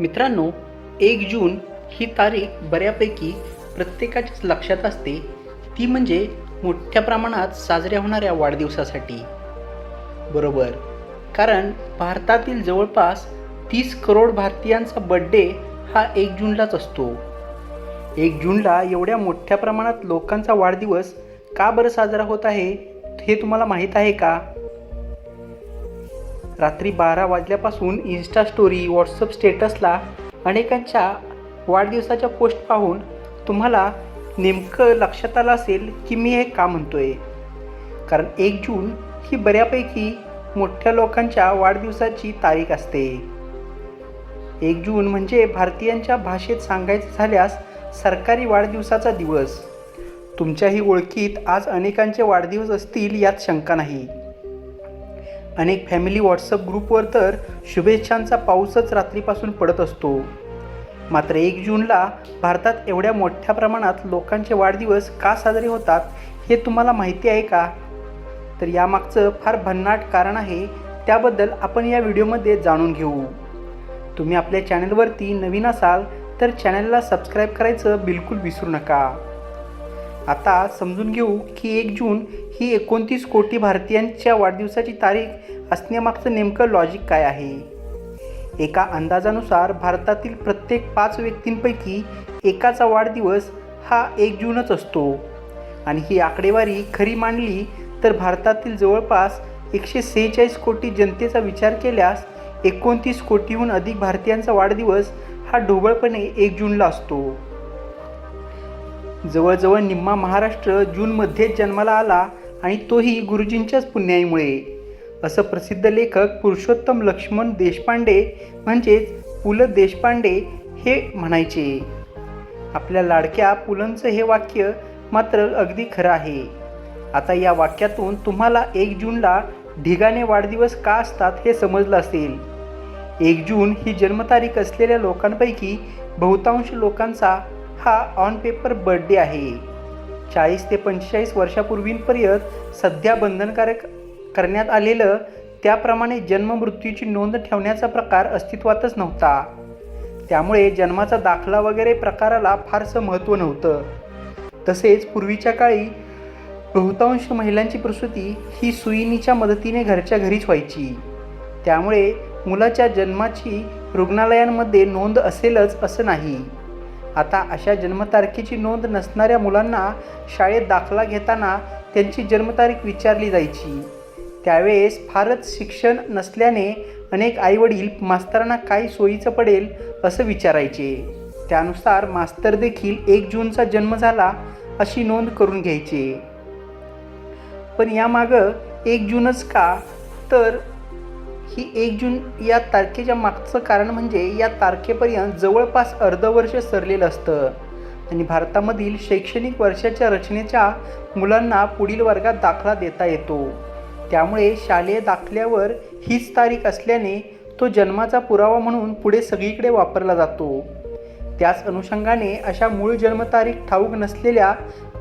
मित्रांनो एक जून ही तारीख बऱ्यापैकी प्रत्येकाच्याच लक्षात असते. ती म्हणजे मोठ्या प्रमाणात साजऱ्या होणाऱ्या वाढदिवसासाठी. बरोबर. कारण भारतातील जवळपास तीस करोड भारतीयांचा बड्डे हा एक जूनलाच असतो. एक जूनला एवढ्या मोठ्या प्रमाणात लोकांचा वाढदिवस का बरं साजरा होत आहे हे तुम्हाला माहीत आहे का? रात्री बारा वाजल्यापासून इन्स्टा स्टोरी व्हॉट्सअप स्टेटसला अनेकांच्या वाढदिवसाच्या पोस्ट पाहून तुम्हाला नेमकं लक्षात आलं असेल की मी हे का म्हणतो आहे कारण एक जून ही बऱ्यापैकी मोठ्या लोकांच्या वाढदिवसाची तारीख असते. एक जून म्हणजे भारतीयांच्या भाषेत सांगायचं झाल्यास सरकारी वाढदिवसाचा दिवस. तुमच्याही ओळखीत आज अनेकांचे वाढदिवस असतील यात शंका नाही. अनेक फॅमिली व्हॉट्सअप ग्रुपवर तर शुभेच्छांचा पाऊसच रात्रीपासून पडत असतो. मात्र एक जूनला भारतात एवढ्या मोठ्या प्रमाणात लोकांचे वाढदिवस का साजरे होतात हे तुम्हाला माहिती आहे का? तर यामागचं फार भन्नाट कारण आहे त्याबद्दल आपण या व्हिडिओमध्ये जाणून घेऊ. तुम्ही आपल्या चॅनलवरती नवीन असाल तर चॅनलला सबस्क्राईब करायचं बिलकुल विसरू नका. आता समजून घेऊ की एक जून ही एकोणतीस कोटी भारतीयांच्या वाढदिवसाची तारीख असण्यामागचं नेमकं लॉजिक काय आहे? एका अंदाजानुसार भारतातील प्रत्येक पाच व्यक्तींपैकी एकाचा वाढदिवस हा एक जूनच असतो. आणि ही आकडेवारी खरी मांडली तर भारतातील जवळपास एकशे सेहेचाळीस कोटी जनतेचा विचार केल्यास एकोणतीस कोटीहून अधिक भारतीयांचा वाढदिवस हा ढोबळपणे एक जूनला असतो. जवळजवळ निम्मा महाराष्ट्र जूनमध्येच जन्माला आला आणि तोही गुरुजींच्याच पुण्याईमुळे. असं प्रसिद्ध लेखक पुरुषोत्तम लक्ष्मण देशपांडे म्हणजेच पु ल देशपांडे हे म्हणायचे. आपल्या लाडक्या पुलंचं हे वाक्य मात्र अगदी खरं आहे. आता या वाक्यातून तुम्हाला एक जूनला ढिगाने वाढदिवस का असतात हे समजलं असेल. एक जून ही जन्मतारीख असलेल्या लोकांपैकी बहुतांश लोकांचा हा ऑन पेपर बर्थडे आहे. चाळीस ते पंचेचाळीस वर्षापूर्वींपर्यंत सध्या बंधनकारक करण्यात आलेलं त्याप्रमाणे जन्म मृत्यूची नोंद ठेवण्याचा प्रकार अस्तित्वातच नव्हता. त्यामुळे जन्माचा दाखला वगैरे प्रकाराला फारसं महत्त्व नव्हतं. तसेच पूर्वीच्या काळी बहुतांश महिलांची प्रसूती ही सुईनीच्या मदतीने घरच्या घरीच व्हायची. त्यामुळे मुलाच्या जन्माची रुग्णालयांमध्ये नोंद असेलच असं नाही. आता अशा जन्मतारखेची नोंद नसणाऱ्या मुलांना शाळेत दाखला घेताना त्यांची जन्मतारीख विचारली जायची. त्यावेळेस फारच शिक्षण नसल्याने अनेक आईवडील मास्तरांना काय सोयीचं पडेल असं विचारायचे. त्यानुसार मास्तर देखील एक जूनचा जन्म झाला अशी नोंद करून घ्यायचे. पण यामागं एक जूनच का? तर ही एक जून या तारखेच्या मागचं कारण म्हणजे या तारखेपर्यंत जवळपास अर्धवर्ष सरलेलं असतं. आणि भारतामधील शैक्षणिक वर्षाच्या रचनेच्या मुलांना पुढील वर्गात दाखला देता येतो. त्यामुळे शालेय दाखल्यावर हीच तारीख असल्याने तो जन्माचा पुरावा म्हणून पुढे सगळीकडे वापरला जातो. त्याच अनुषंगाने अशा मूळ जन्मतारीख ठाऊक नसलेल्या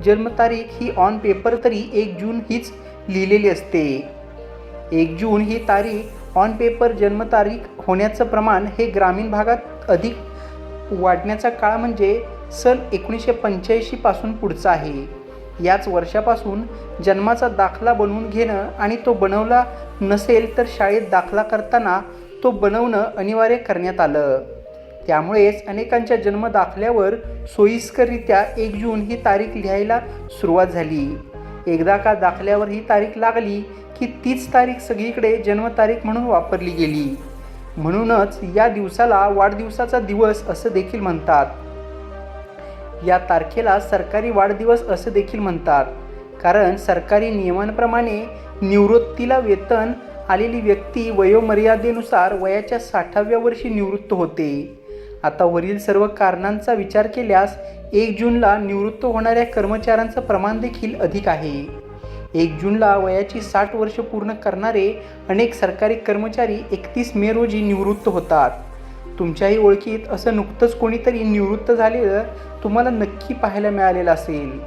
जन्मतारीख ही ऑन पेपर तरी एक जून हीच लिहिलेली असते. एक जून ही तारीख ऑन पेपर जन्मतारीख होण्याचं प्रमाण हे ग्रामीण भागात अधिक वाढण्याचा काळ म्हणजे सन एकोणीसशे पंच्याऐंशीपासून पुढचा आहे. याच वर्षापासून जन्माचा दाखला बनवून घेणं आणि तो बनवला नसेल तर शाळेत दाखला करताना तो बनवणं अनिवार्य करण्यात आलं. त्यामुळेच अनेकांच्या जन्मदाखल्यावर सोयीस्कररित्या एक जून ही तारीख लिहायला सुरुवात झाली. एकदा का दाखल्यावर ही तारीख लागली की तीच तारीख सगळीकडे जन्मतारीख म्हणून वापरली गेली. म्हणूनच या दिवसाला वाढदिवसाचा दिवस असं देखील म्हणतात. या तारखेला सरकारी वाढदिवस असं देखील म्हणतात. कारण सरकारी नियमांप्रमाणे निवृत्तीला वेतन आलेली व्यक्ती वयोमर्यादेनुसार वयाच्या साठाव्या वर्षी निवृत्त होते. आता वरील सर्व कारणांचा विचार केल्यास एक जूनला निवृत्त होणाऱ्या कर्मचाऱ्यांचं प्रमाण देखील अधिक आहे. एक जूनला वयाची साठ वर्ष पूर्ण करणारे अनेक सरकारी कर्मचारी एकतीस मे रोजी निवृत्त होतात. तुमच्याही ओळखीत असं नुकतंच कोणीतरी निवृत्त झालेलं तुम्हाला नक्की पाहायला मिळालेलं असेल.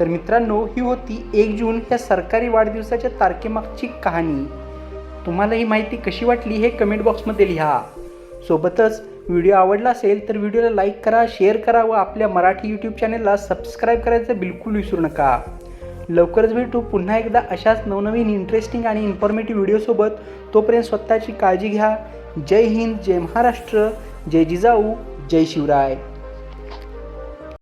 तर मित्रांनो ही होती एक जून ह्या सरकारी वाढदिवसाच्या तारखेमागची कहाणी. तुम्हाला ही माहिती कशी वाटली हे कमेंट बॉक्समध्ये लिहा. सोबतच व्हिडिओ आवडला असेल तर व्हिडिओला लाईक करा शेअर करा व आपल्या मराठी यूट्यूब चॅनलला सबस्क्राईब करायचं बिलकुल विसरू नका. लवकरच भेटू पुन्हा एकदा अशाच नवनवीन इंटरेस्टिंग आणि इन्फॉर्मेटिव्ह व्हिडिओसोबत तोपर्यंत स्वतःची काळजी घ्या. जय हिंद जय महाराष्ट्र जय जिजाऊ जय शिवराय.